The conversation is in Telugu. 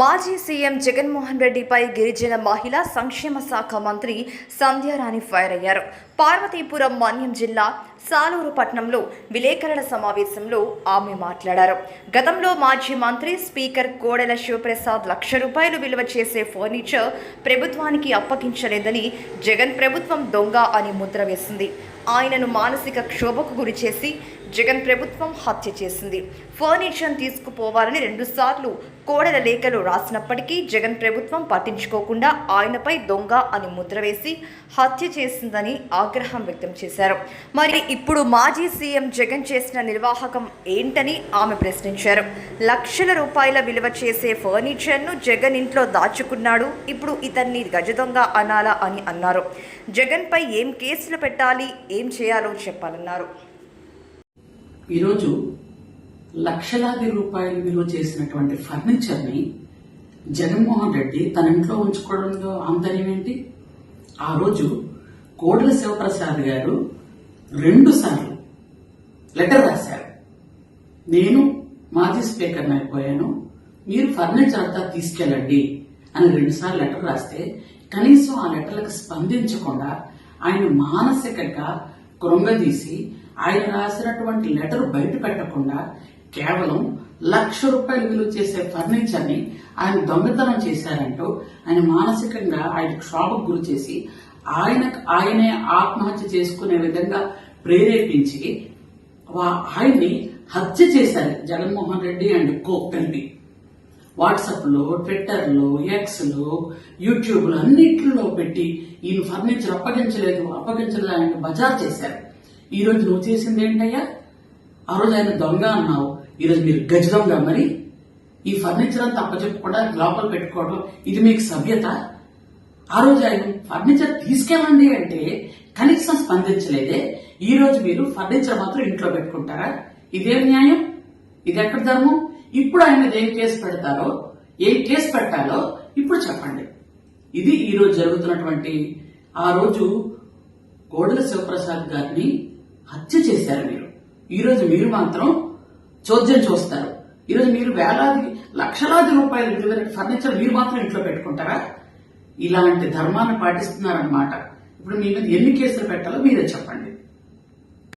మాజీ సీఎం జగన్మోహన్ రెడ్డిపై గిరిజన మహిళా సంక్షేమ శాఖ మంత్రి సంధ్యారాణి ఫైర్ అయ్యారు. పార్వతీపురం మన్యం జిల్లా సాలూరు పట్టణంలో విలేకరుల సమావేశంలో ఆమె మాట్లాడారు. గతంలో మాజీ మంత్రి స్పీకర్ కోడెల శివప్రసాద్ లక్ష రూపాయలు విలువ చేసే ఫర్నిచర్ ప్రభుత్వానికి అప్పగించలేదని జగన్ ప్రభుత్వం దొంగ అని ముద్ర వేసింది. ఆయనను మానసిక క్షోభకు గురి చేసి జగన్ ప్రభుత్వం హత్య చేసింది. ఫర్నిచర్ తీసుకుపోవాలని రెండుసార్లు కోడల లేఖలు రాసినప్పటికీ జగన్ ప్రభుత్వం పట్టించుకోకుండా ఆయనపై దొంగ అని ముద్ర వేసి హత్య చేసిందని ఆగ్రహం వ్యక్తం చేశారు. మరి ఇప్పుడు మాజీ సీఎం జగన్ చేసిన నిర్వాహకం ఏంటని ఆమె ప్రశ్నించారు. లక్షల రూపాయల విలువ చేసే ఫర్నిచర్ను జగన్ ఇంట్లో దాచుకున్నాడు. ఇప్పుడు ఇతన్ని గజ దొంగ అనాలా అని అన్నారు. జగన్పై ఏం కేసులు పెట్టాలి? ఏం చేయాలో చెప్పాలన్నారు. ఈరోజు లక్షలాది రూపాయలు విలువ చేసినటువంటి ఫర్నిచర్ని జగన్మోహన్ రెడ్డి తన ఇంట్లో ఉంచుకోవడంలో ఆంతర్యం ఏంటి? ఆ రోజు కోడల శివప్రసాద్ గారు రెండు సార్లు లెటర్ రాశారు. నేను మాజీ స్పీకర్ అయిపోయాను మీరు ఫర్నిచర్ అంతా తీసుకెళ్ళండి అని రెండుసార్లు లెటర్ రాస్తే కనీసం ఆ లెటర్లకు స్పందించకుండా ఆయన మానసికంగా కృంగదీసి ఆయన రాసినటువంటి లెటర్ బయట పెట్టకుండా కేవలం లక్ష రూపాయలు విలువ చేసే ఫర్నిచర్ని ఆయన దొంగతనం చేశారంటూ ఆయన మానసికంగా ఆయన క్షోభకు గురి చేసి ఆయన ఆయనే ఆత్మహత్య చేసుకునే విధంగా ప్రేరేపించి ఆయన్ని హత్య చేశారు జగన్మోహన్ రెడ్డి అండ్ కో కలిపి వాట్సాప్లో ట్విట్టర్లో ఎక్స్లో యూట్యూబ్లో అన్నిట్లో పెట్టి ఈయన ఫర్నిచర్ అప్పగించలేదు అప్పగించలేదు ఆయన బజార్ చేశారు. ఈ రోజు నువ్వు చేసింది ఏంటయ్యా? ఆ రోజు ఆయన దొంగ అన్నావు. ఈ రోజు మీరు గజ దొంగ. మరి ఈ ఫర్నిచర్ అంతా అప్పచెప్పకుండా లోపల పెట్టుకోవడం ఇది మీకు సభ్యత? ఆ రోజు ఆయన ఫర్నిచర్ తీసుకెళ్ళండి అంటే కనీసం స్పందించలేదే. ఈ రోజు మీరు ఫర్నిచర్ మాత్రం ఇంట్లో పెట్టుకుంటారా? ఇదేం న్యాయం? ఇది ఎక్కడ ధర్మం? ఇప్పుడు ఆయన మీద ఏం కేసు పెడతారో ఏం కేసు పెట్టాలో ఇప్పుడు చెప్పండి. ఇది ఈ రోజు జరుగుతున్నటువంటి ఆ రోజు గోడల శివప్రసాద్ గారిని హత్య చేశారు మీరు ఈరోజు మీరు మాత్రం చోద్యం చూస్తారు. ఈరోజు మీరు వేలాది లక్షలాది రూపాయలు విలువైన ఫర్నిచర్ మీరు మాత్రం ఇంట్లో పెట్టుకుంటారా? ఇలాంటి ధర్మాన్ని పాటిస్తున్నారన్నమాట. ఇప్పుడు మీ మీద ఎన్ని కేసులు పెట్టాలో మీరే చెప్పండి.